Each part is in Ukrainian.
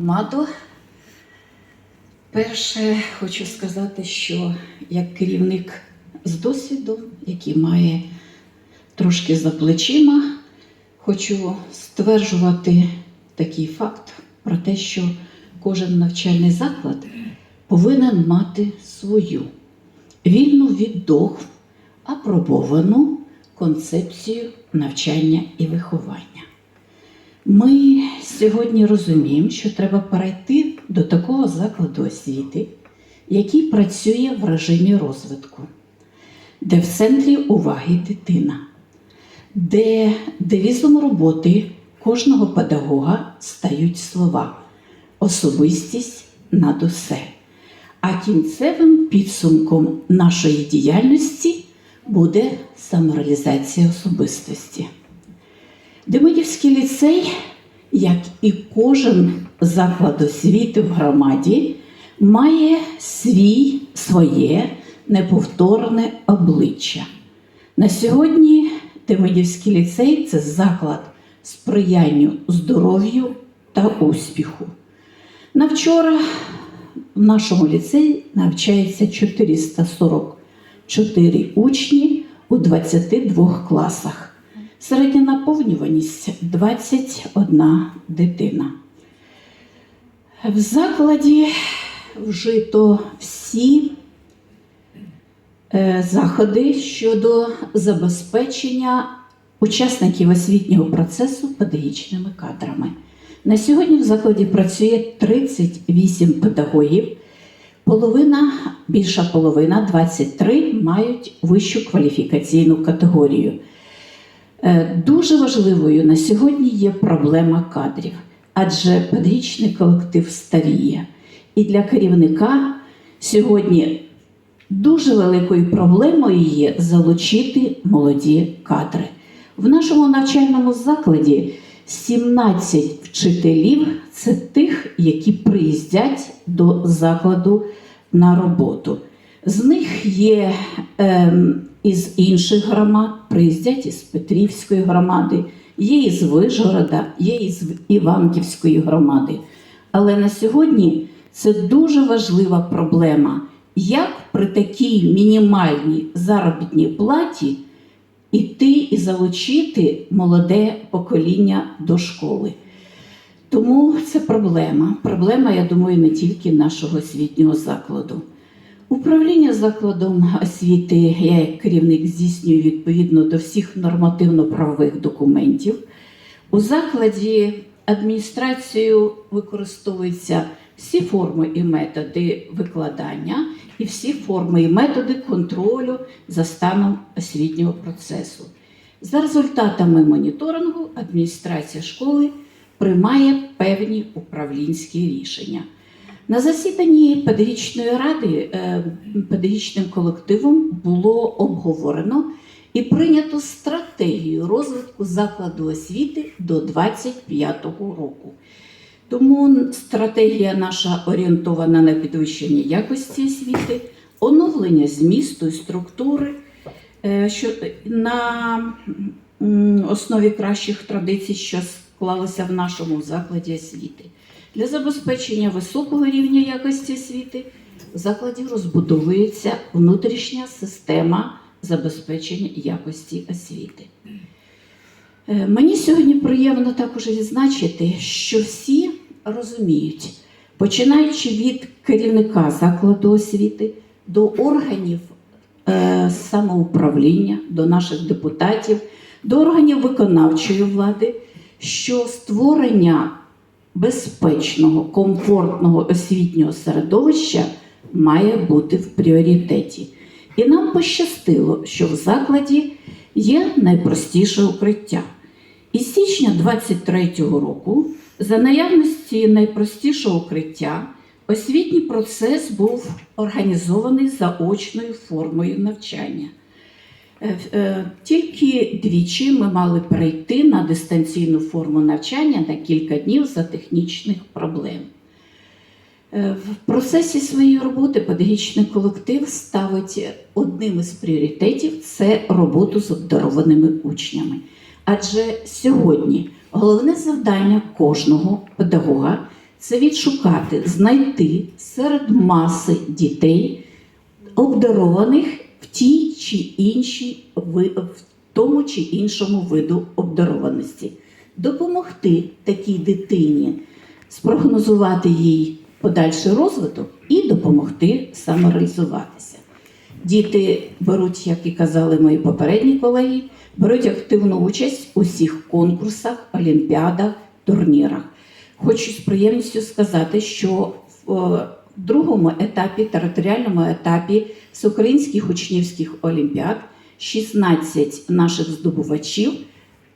громаду. Перше, хочу сказати, що як керівник з досвідом, який має трошки за плечима, хочу стверджувати такий факт про те, що кожен навчальний заклад повинен мати свою вільну від догм, апробовану концепцію навчання і виховання. Ми сьогодні розуміємо, що треба перейти до такого закладу освіти, який працює в режимі розвитку, де в центрі уваги дитина, де девізом роботи кожного педагога стають слова особистість над усе. А кінцевим підсумком нашої діяльності буде самореалізація особистості. Демидівський ліцей, як і кожен заклад освіти в громаді, має свій, своє неповторне обличчя. На сьогодні Демидівський ліцей це заклад сприянню здоров'ю та успіху. На вчора в нашому ліцеї навчається 444 учні у 22 класах. Середня наповнюваність 21 дитина. В закладі вжито всі е, заходи щодо забезпечення учасників освітнього процесу педагогічними кадрами. На сьогодні в закладі працює 38 педагогів. Половина, більша половина, 23, мають вищу кваліфікаційну категорію. Е, Дуже важливою на сьогодні є проблема кадрів, адже педагогічний колектив старіє. І для керівника сьогодні дуже великою проблемою є залучити молоді кадри. В нашому навчальному закладі 17 вчителів це тих, які приїздять до закладу на роботу. З них є ем, із інших громад, приїздять із Петрівської громади, є із Вижгорода, є із Іванківської громади. Але на сьогодні це дуже важлива проблема, як при такій мінімальній заробітній платі іти і залучити молоде покоління до школи. Тому це проблема. Проблема, я думаю, не тільки нашого освітнього закладу. Управління закладом освіти, я як керівник здійснюю відповідно до всіх нормативно-правових документів. У закладі адміністрацією використовуються всі форми і методи викладання і всі форми і методи контролю за станом освітнього процесу. За результатами моніторингу адміністрація школи приймає певні управлінські рішення. На засіданні педагогічної ради е, педагогічним колективом було обговорено і прийнято стратегію розвитку закладу освіти до 2025 року. Тому стратегія наша орієнтована на підвищення якості освіти, оновлення змісту і структури, е, що на основі кращих традицій, що склалися в нашому закладі освіти. Для забезпечення високого рівня якості освіти в закладі розбудовується внутрішня система забезпечення якості освіти. Е, Мені сьогодні приємно також відзначити, що всі розуміють, починаючи від керівника закладу освіти до органів е, самоуправління, до наших депутатів, до органів виконавчої влади, що створення безпечного, комфортного освітнього середовища має бути в пріоритеті. І нам пощастило, що в закладі є найпростіше укриття. Із січня 23-го року, за наявності найпростішого укриття, освітній процес був організований заочною формою навчання. Е, е, Тільки двічі ми мали перейти на дистанційну форму навчання на кілька днів за технічних проблем. Е, В процесі своєї роботи педагогічний колектив ставить одним із пріоритетів це роботу з обдарованими учнями. Адже сьогодні головне завдання кожного педагога це відшукати, знайти серед маси дітей, обдарованих в тій чи іншій в тому чи іншому виду обдарованості, допомогти такій дитині спрогнозувати їй подальший розвиток і допомогти самореалізуватися. Діти беруть, як і казали мої попередні колеги, беруть активну участь у всіх конкурсах, олімпіадах, турнірах. Хочу з приємністю сказати, що е, другому етапі, територіальному етапі всеукраїнських учнівських олімпіад 16 наших здобувачів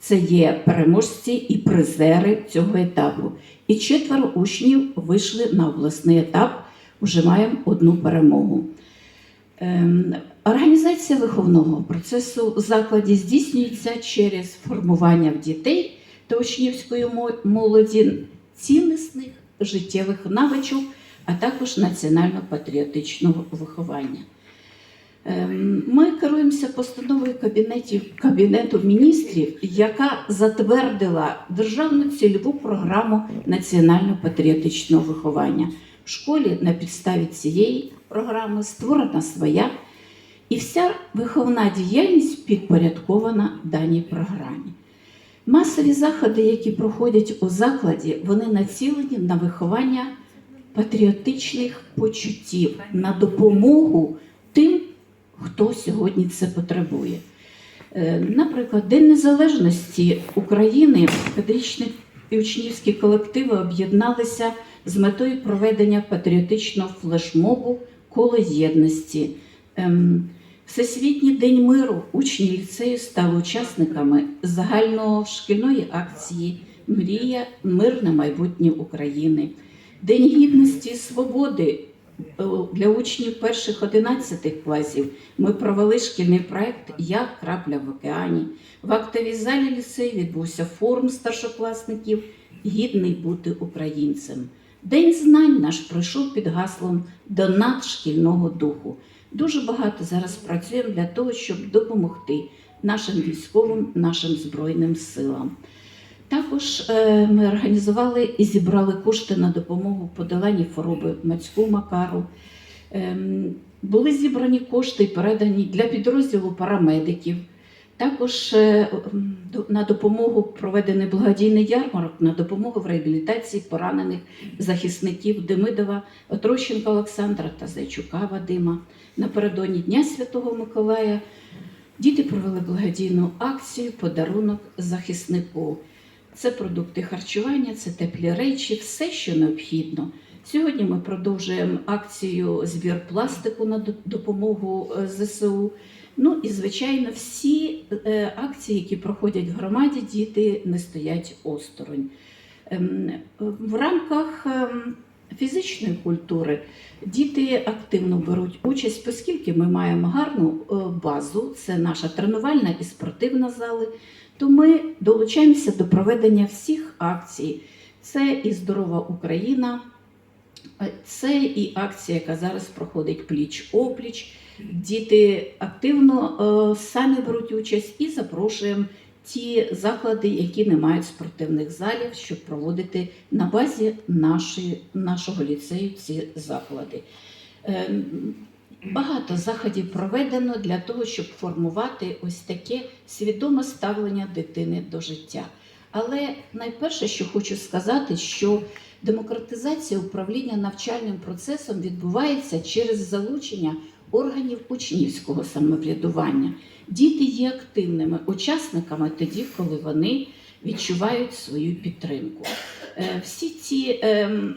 це є переможці і призери цього етапу. І четверо учнів вийшли на обласний етап. Вже маємо одну перемогу. Ем, Організація виховного процесу в закладі здійснюється через формування в дітей та учнівської молоді ціннісних життєвих навичок, а також національно-патріотичного виховання. Ем, Ми керуємося постановою Кабінетів, Кабінету міністрів, яка затвердила державну цільову програму національно-патріотичного виховання. В школі на підставі цієї програми створена своя, і вся виховна діяльність підпорядкована даній програмі. Масові заходи, які проходять у закладі, вони націлені на виховання патріотичних почуттів, на допомогу тим, хто сьогодні це потребує. Е, Наприклад, День Незалежності України педагогічні і учнівські колективи об'єдналися з метою проведення патріотичного флешмобу коло єдності. Ем, Всесвітній день миру учні ліцею стали учасниками загальношкільної акції Мрія мирне майбутнє України. День гідності і свободи е, для учнів перших 11 класів ми провели шкільний проект Як крапля в океані. В актовій залі ліцею відбувся форум старшокласників Гідний бути українцем. День знань наш пройшов під гаслом до надшкільного духу. Дуже багато зараз працюємо для того, щоб допомогти нашим військовим, нашим збройним силам. Також е, ми організували і зібрали кошти на допомогу подоланні хвороби Мацьку Макару. Ем, Були зібрані кошти і передані для підрозділу парамедиків. Також е, на допомогу проведений благодійний ярмарок на допомогу в реабілітації поранених захисників Демидова, Отрощенка Олександра та Зайчука Вадима. Напередодні Дня Святого Миколая діти провели благодійну акцію Подарунок захиснику. Це продукти харчування, це теплі речі, все, що необхідно. Сьогодні ми продовжуємо акцію збір пластику на допомогу е, ЗСУ. Ну і звичайно, всі е, акції, які проходять в громаді, діти не стоять осторонь. Ем, В рамках ем, фізичної культури діти активно беруть участь, оскільки ми маємо гарну е, базу, це наша тренувальна і спортивна зали, то ми долучаємося до проведення всіх акцій. Це і здорова Україна, е, це і акція, яка зараз проходить пліч-опліч. Діти активно е, самі беруть участь і запрошуємо ті заклади, які не мають спортивних залів, щоб проводити на базі нашої, нашого ліцею ці заклади. Багато заходів проведено для того, щоб формувати ось таке свідоме ставлення дитини до життя. Але найперше, що хочу сказати, що демократизація управління навчальним процесом відбувається через залучення органів учнівського самоврядування. Діти є активними учасниками тоді, коли вони відчувають свою підтримку. Е, Всі ці ем,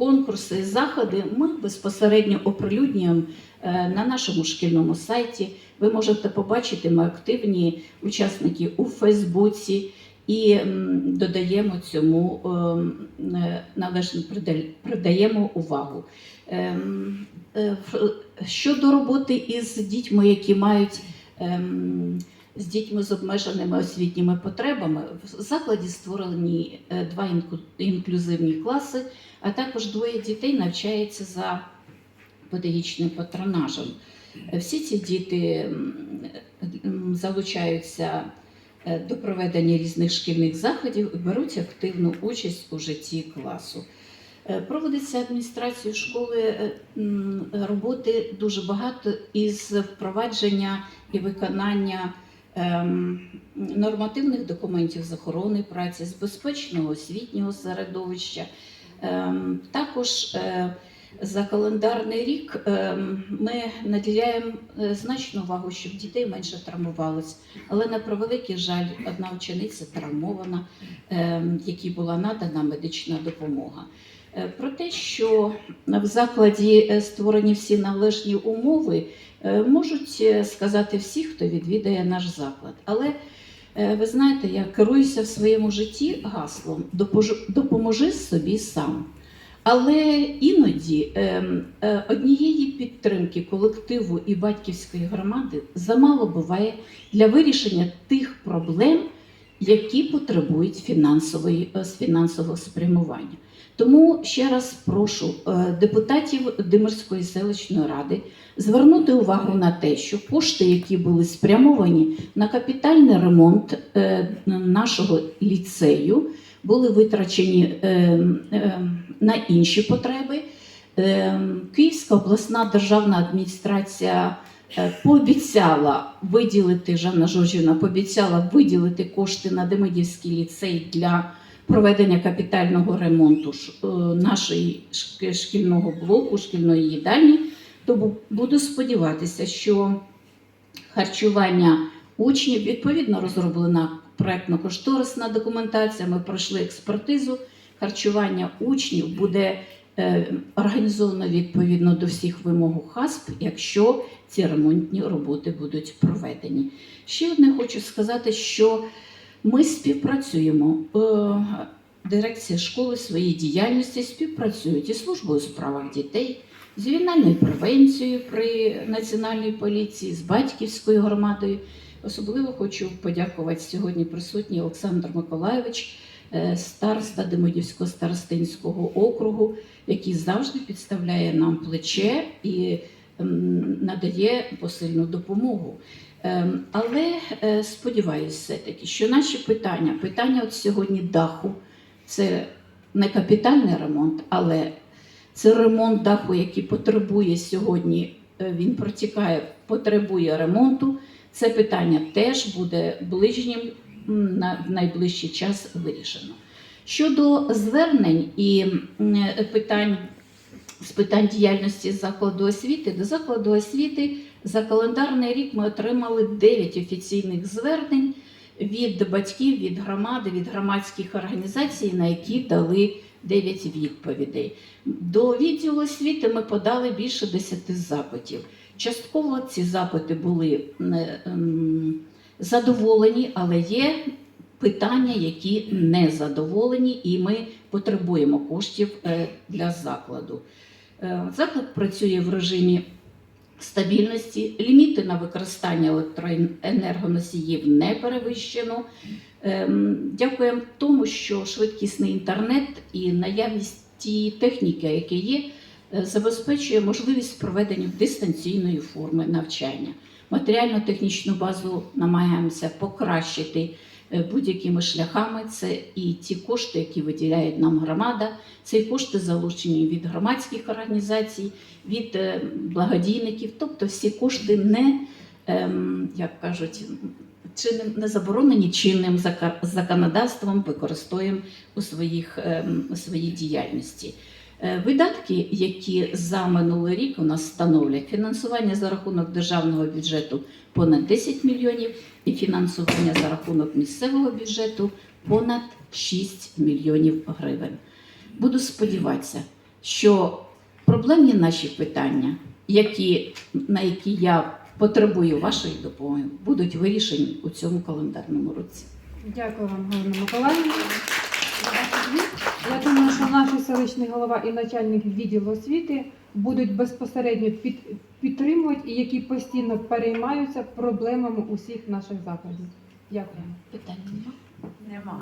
конкурси, заходи ми безпосередньо оприлюднюємо е, на нашому шкільному сайті. Ви можете побачити, ми активні учасники у Фейсбуці і додаємо цьому ем, е, належно придаємо увагу. Ем, е, Щодо роботи із дітьми, які мають ем, дітьми з обмеженими освітніми потребами, в закладі створені е, два інклюзивні класи, а також двоє дітей навчається за педагогічним патронажем. Всі ці діти залучаються е, до проведення різних шкільних заходів і беруть активну участь у житті класу. Е, Проводиться адміністрацією школи роботи дуже багато із впровадження і виконання нормативних документів з охорони праці, з безпечного освітнього середовища. Ем, Також е, за календарний рік ем, ми наділяємо е, значну увагу, щоб дітей менше травмувалось. Але на превеликий жаль, одна учениця травмована, ем, якій була надана медична допомога. Е, Про те, що в закладі е, створені всі належні умови, е, можуть сказати всі, хто відвідає наш заклад. Але ви знаєте, я керуюся в своєму житті гаслом допоможи собі сам. Але іноді ем, однієї підтримки колективу і батьківської громади замало буває для вирішення тих проблем, які потребують фінансової, фінансового спрямування. Тому ще раз прошу е, депутатів Димирської селищної ради звернути увагу на те, що кошти, які були спрямовані на капітальний ремонт е, нашого ліцею, були витрачені е, на інші потреби. Київська обласна державна адміністрація пообіцяла виділити Жанна Жоржівна пообіцяла виділити кошти на Демидівський ліцей для проведення капітального ремонту е, нашої шкільного блоку, шкільної їдальні. Тому буду сподіватися, що харчування учнів відповідно розроблена проектно-кошторисна документація. Ми пройшли експертизу. Харчування учнів буде е, організовано відповідно до всіх вимог ХАСП, якщо ці ремонтні роботи будуть проведені. Ще одне хочу сказати, що ми співпрацюємо. е, Дирекція школи в своїй діяльності співпрацюють із службою у справах дітей, з ювенальною превенцією при національній поліції, з батьківською громадою. Особливо хочу подякувати сьогодні присутній Олександр Миколайович, е, староста Демидівського старостинського округу, який завжди підставляє нам плече і надає посильну допомогу. Ем, Але е, сподіваюся все-таки, що наші питання, питання от сьогодні даху, це не капітальний ремонт, але це ремонт даху, який потребує сьогодні, е, він протікає, потребує ремонту. Це питання теж буде ближнім на в найближчий час вирішено. Щодо звернень і е, питань з питань діяльності закладу освіти, до закладу освіти за календарний рік ми отримали 9 офіційних звернень від батьків, від громади, від громадських організацій, на які дали 9 відповідей. До відділу освіти ми подали більше 10 запитів. Частково ці запити були ем, задоволені, але є питання, які не задоволені, і ми потребуємо коштів е, для закладу. Е, Заклад працює в режимі стабільності, ліміти на використання електроенергоносіїв не перевищено. Ем, Дякуємо тому, що швидкісний інтернет і наявність тієї техніки, яка є, е, забезпечує можливість проведення дистанційної форми навчання. Матеріально-технічну базу намагаємося покращити будь-якими шляхами. Це і ті кошти, які виділяє нам громада, це і кошти залучені від громадських організацій, від е, благодійників, тобто всі кошти не, ем, як кажуть, чинним, не заборонені чинним законодавством, використовуємо у, своїх, ем, у своїй діяльності. Е, Видатки, які за минулий рік у нас становлять фінансування за рахунок державного бюджету понад 10 мільйонів і фінансування за рахунок місцевого бюджету понад 6 мільйонів гривень. Буду сподіватися, що проблемні наші питання, які, на які я потребую вашої допомоги, будуть вирішені у цьому календарному році. Дякую вам, Галина Миколаївна. Я думаю, що наш селищний голова і начальник відділу освіти будуть безпосередньо під, підтримувати і які постійно переймаються проблемами усіх наших закладів. Дякую. Питання немає? Нема.